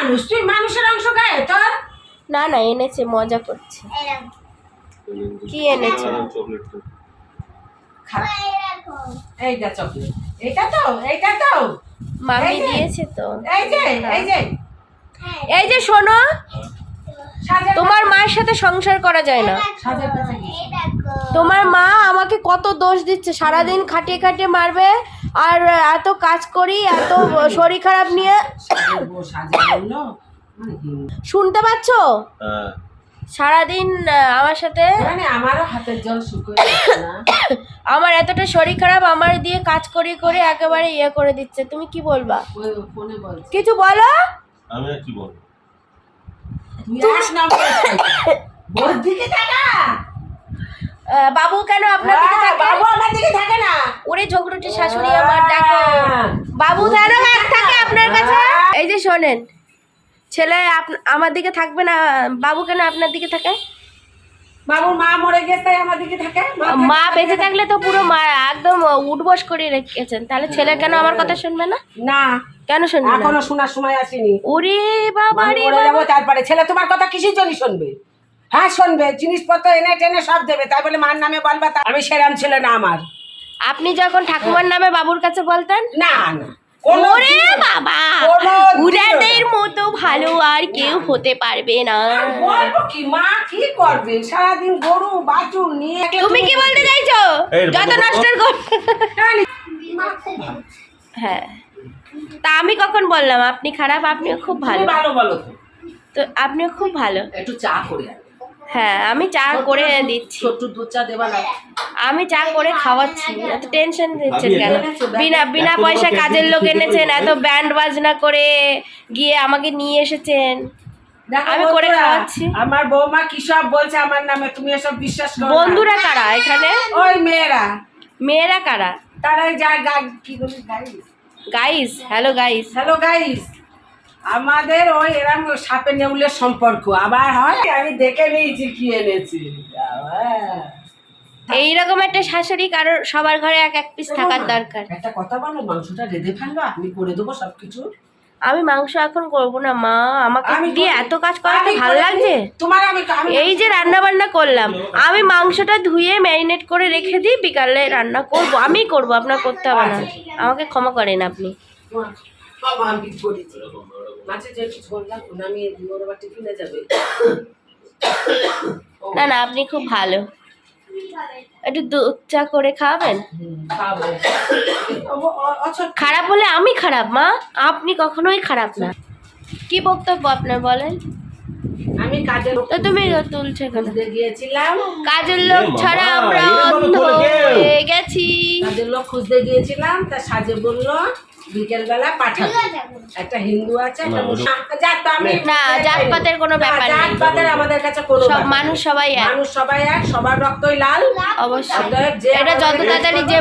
মানুষ তুই মানুষের অংশ গায়ে তোর? না না এনেছে মজা করছে। কি এনেছে? এইটা চকলেট। এইটা তো এইটা তো। মামি এই যে। দিয়েছে তো। এই যে এই যে। এই যে শোনো। তোমার মায়ের সাথে সংসার করা যায় না। তোমার মা আমাকে কত দোষ দিচ্ছে সারাদিন খাটিয়ে খাটিয়ে মারবে আর এত কাজ করি এত শরীর খারাপ নিয়ে। শুনতে পাচ্ছ? হ্যাঁ। সারাদিন আমার সাথে মানে আমারও হাতের জল শুকিয়ে না। আমার এতটা শরীর খারাপ আমার দিয়ে কাজ করি করে একেবারে ইয়ে করে দিচ্ছে। তুমি কি বলবা? কিছু বলো? আমি কি বলব? দিকে বাবু কেন আপনার দিকে থাকে? বাবু আমার দিকে থাকে না ওরে ঝগড়ুটি শাশুড়ি আমার দেখো। বাবু কেন এক থাকে আপনার কাছে। এই যে শোনেন ছেলে আমার দিকে থাকবে না বাবু কেন আপনার দিকে থাকে বাবুর মা মরে গেছে আমার দিকে থাকে মা বেঁচে থাকলে তো পুরো মা একদম উঠবস করে রেখেছেন। তাহলে ছেলে কেন আমার কথা শুনবে না? না কেন শুনবে এখনও শোনার সময় আসেনি। ওরে বাবা রে বাবা। যাব তারপরে ছেলে তোমার কথা কিসের জন্য শুনবে? হ্যাঁ শুনবে জিনিসপত্র এনে টেনে সব দেবে তাই বলে মার নামে বলবা আমি সেরাম ছিল না আমার। আপনি যখন ঠাকুমার নামে বাবুর কাছে বলতেন? না না ওরে বাবা মতো ভালো আর কেউ হতে পারবে না। কি মা কি করবে? সারাদিন গরু বাছুর নিয়ে তুমি কি বলতে চাইছো? যত। হ্যাঁ। তা আমি কখন বললাম? আপনি খারাপ আপনিও খুব ভালো। ভালো তো। আপনিও খুব ভালো। একটু চা করে। হ্যাঁ আমি চা করে দিচ্ছি। ছোট্ট দুধ চা দেবা না। আমি চা করে খাওয়াচ্ছি এত টেনশন দিচ্ছেন কেন? বিনা বিনা পয়সা কাজের লোক এনেছেন এত ব্যান্ড বাজনা করে গিয়ে আমাকে নিয়ে এসেছেন। আমি করে খাওয়াচ্ছি। আমার বৌমা কি সব বলছে আমার নামে তুমি এসব বিশ্বাস করো বন্ধুরা কারা এখানে? ওই মেয়েরা। মেয়েরা কারা? তারাই যায় গাই কি বলি guys guys hello guys hello guys আমাদের ওই এরম সাপে নেউলের সম্পর্ক। আবার হয় আমি দেখে নিয়েছি কি এনেছি। এইরকম একটা শাশুড়ি কারোর সবার ঘরে এক এক পিস থাকার দরকার। একটা কথা বলো মাংসটা রেঁধে ফেলবা আমি করে দেবো সবকিছু। আমি মাংস এখন করব না মা। আমাকে দিয়ে এত কাজ করাতে ভালো লাগছে? তোমার আমি আমি এই যে রান্না বান্না করলাম আমি মাংসটা ধুয়ে ম্যারিনেট করে রেখে দিই বিকালে রান্না করব। আমি করব আপনার করতে হবে না। আমাকে ক্ষমা করেন আপনি। আমি করেছি না আমি ওর আবার টিফিনে যাবে। না না আপনি খুব ভালো। একটু দুধ চা করে খাওয়াবেন? অচল খারাপ বলে আমি খারাপ মা। আপনি কখনোই খারাপ না। কি বক্তব্য আপনার বলেন? আমি কাজের তো তুমি তুলছে কেন? গিয়েছিলাম। কাজের লোক ছাড়া আমরা অন্ধ হয়ে গেছি। লোক খুঁজতে গিয়েছিলাম তা সাজে বলল বিকেলবেলা পাঠাবো। একটা হিন্দু আছে না, জাত তো আমি না, জাতপাতের কোনো ব্যাপার নেই। জাতপাতের আমাদের কাছে কোনো সব মানুষ সবাই এক। মানুষ সবাই এক সবার রক্তই লাল। অবশ্যই। এটা যত তাড়াতাড়ি যে